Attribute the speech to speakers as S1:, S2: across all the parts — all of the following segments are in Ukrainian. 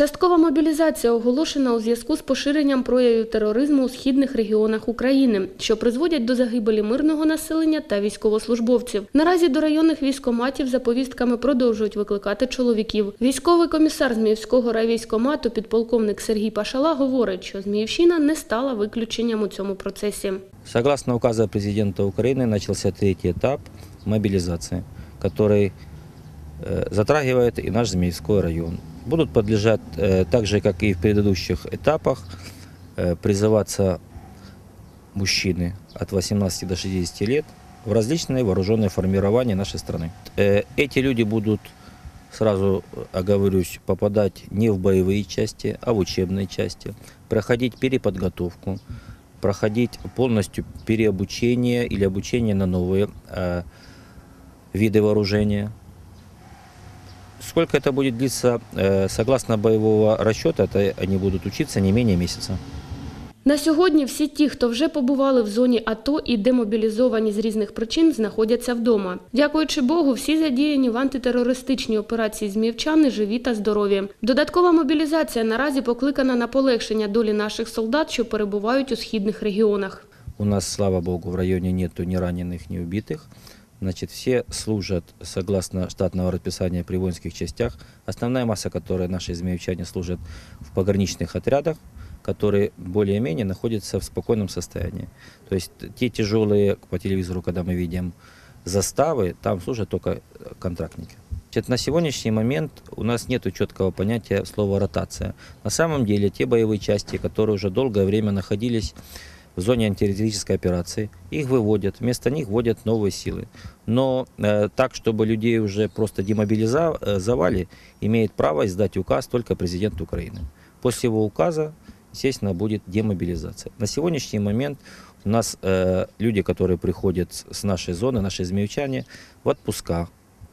S1: Часткова мобілізація оголошена у зв'язку з поширенням проявів тероризму у східних регіонах України, що призводять до загибелі мирного населення та військовослужбовців. Наразі до районних військоматів за повістками продовжують викликати чоловіків. Військовий комісар Зміївського райвійськомату, підполковник Сергій Пашала, говорить, що Зміївщина не стала виключенням у цьому процесі.
S2: Согласно указа президента Украины начался третий этап мобилизации, который э, затрагивает и наш Змеевской район. Будут подлежать, э, так же как и в предыдущих этапах, э, призываться мужчины от 18 до 60 лет в различные вооруженные формирования нашей страны. Э, Эти люди будут, сразу оговорюсь, попадать не в боевые части, а в учебные части, проходить переподготовку, проходить полностью переобучение или обучение на новые э, виды вооружения. Сколько это будет длиться, э, согласно боевого расчета, это они будут учиться не менее месяца.
S1: На сьогодні всі ті, хто вже побували в зоні АТО і демобілізовані з різних причин, знаходяться вдома. Дякуючи Богу, всі задіяні в антитерористичній операції зміївчани живі та здорові. Додаткова мобілізація наразі покликана на полегшення долі наших солдат, що перебувають у східних регіонах.
S2: У нас, слава богу, в районе нету ни раненых, ни убитых. Значит, все служат согласно штатного расписания при воинских частях. Основная масса, которая наши змеевчане служат в пограничных отрядах, которые более-менее находятся в спокойном состоянии. То есть те тяжелые по телевизору, когда мы видим заставы, там служат только э, контрактники. Значит, на сегодняшний момент у нас нет четкого понятия слова ротация. На самом деле те боевые части, которые уже долгое время находились в зоне антитеррористической операции, их выводят, вместо них вводят новые силы. Но э, так, чтобы людей уже просто демобилизовали, имеет право издать указ только президент Украины. После его указа, естественно, будет демобилизация. На сегодняшний момент у нас э, люди, которые приходят с- с нашей зоны, наши змеевчане, в отпусках,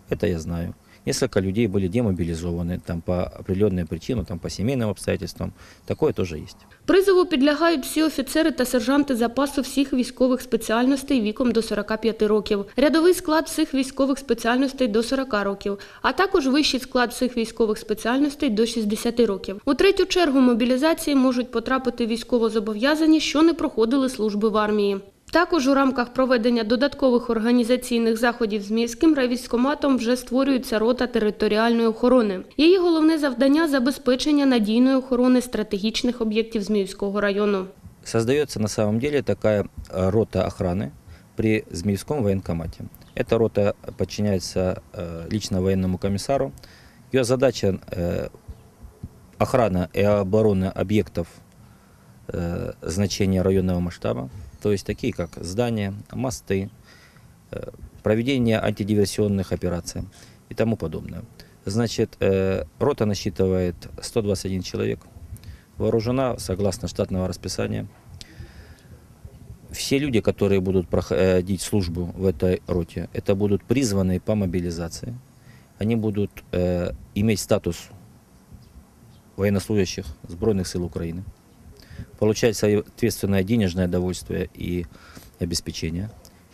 S2: это я знаю. Несколько людей были демобилизованы там, по определенным причинам, там, по семейным обстоятельствам. Такое тоже есть.
S1: Призову підлягають всі офіцери та сержанти запасу всіх військових спеціальностей віком до 45 років, рядовий склад всіх військових спеціальностей до 40 років, а також вищий склад всіх військових спеціальностей до 60 років. У третю чергу мобілізації можуть потрапити військовозобов'язані, що не проходили служби в армії. Також у рамках проведення додаткових організаційних заходів з міським райвійськоматом вже створюється рота територіальної охорони. Її головне завдання забезпечення надійної охорони стратегічних об'єктів Зміївського району.
S2: Создается на самом деле такая э, рота охраны при Змеевском военкомате. Эта рота подчиняется э, лично военному комиссару. Ее задача э, охрана и оборона объектов э, значения районного масштаба, то есть такие как здания, мосты, э, проведение антидиверсионных операций и тому подобное. Значит, э, рота насчитывает 121 человек, вооружена согласно штатного расписания. Все люди, которые будут проходить службу в этой роте, это будут призванные по мобилизации. Они будут э, иметь статус военнослужащих Сбройных сил Украины, получать соответственное денежное довольствие и обеспечение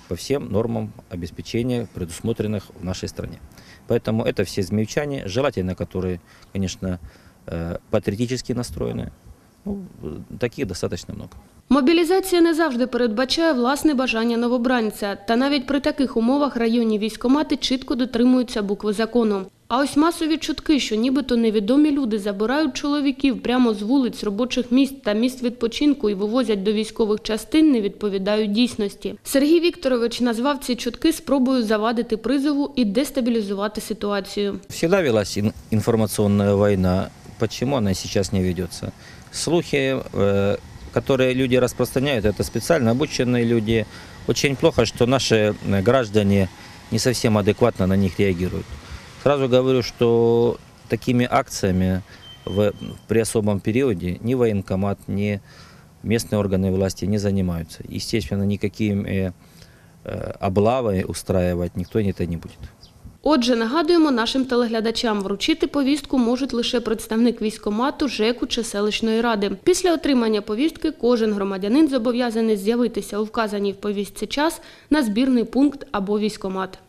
S2: по всем нормам обеспечения, предусмотренных в нашей стране. Поэтому это все змеевчане, желательно, которые, конечно, э, патриотически настроены. Ну, э, таких достаточно много.
S1: Мобілізація не завжди передбачає власне бажання новобранця, та навіть при таких умовах районні військомати чітко дотримуються букви закону. А ось масові чутки, що нібито невідомі люди забирають чоловіків прямо з вулиць, робочих місць та місць відпочинку і вивозять до військових частин, не відповідають дійсності. Сергій Вікторович назвав ці чутки спробою завадити призову і дестабілізувати ситуацію.
S2: Всегда велась ин- информационная война. Почему она сейчас не ведется? Слухи, э, которые люди распространяют, это специально обученные люди. Очень плохо, что наши э, граждане не совсем адекватно на них реагируют. Сразу говорю, что такими акциями в, при особом периоде ни военкомат, ни местные органы власти не занимаются. Естественно, никакими э, облавой устраивать никто это не будет.
S1: Отже, нагадуємо нашим телеглядачам, вручити повістку можуть лише представник військомату, ЖЕКу чи селищної ради. Після отримання повістки кожен громадянин зобов'язаний з'явитися у вказаній в повістці час на збірний пункт або військомат.